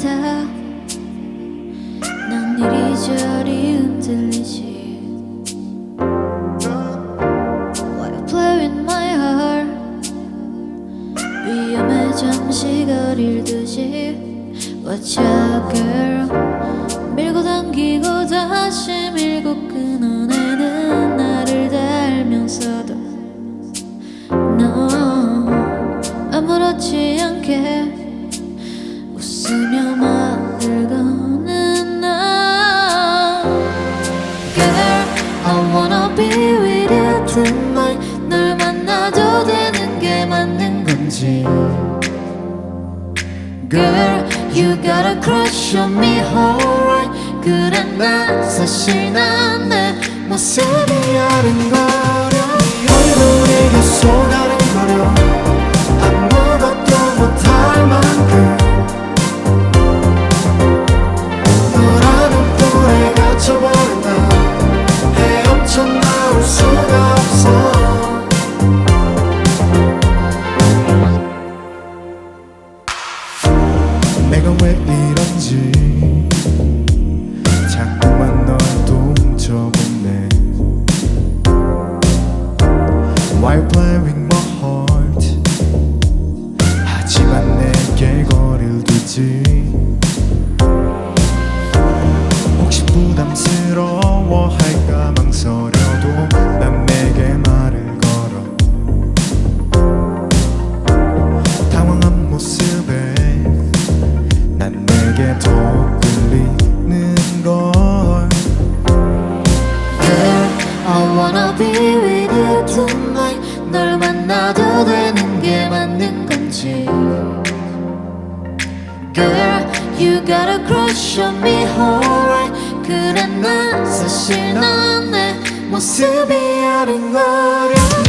같아. 난 이리저리 흔들리지. Why you play with my heart. 위험해 잠시 거리를 두지. Watch out girl. 밀고 당기고 다시 밀고 끊어내. Be with you tonight 널 만나도 되는 게 맞는 건지 Girl, you got a crush on me, alright. 그래, 난 사실 난내 모습이 아른거 내가 왜 이런지. 자꾸만 널또 훔쳐보네. Why you play with my heart. 하지만 내게 거리를 두지 you tonight. 널 만나도 되는 게 맞는 건지. Girl, you got a crush on me, alright. 그래, 난 사실 난내 모습이 아른거려.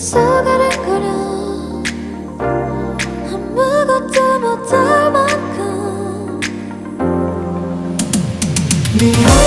쏘가락거려. 아무것도 못할 만큼. 미안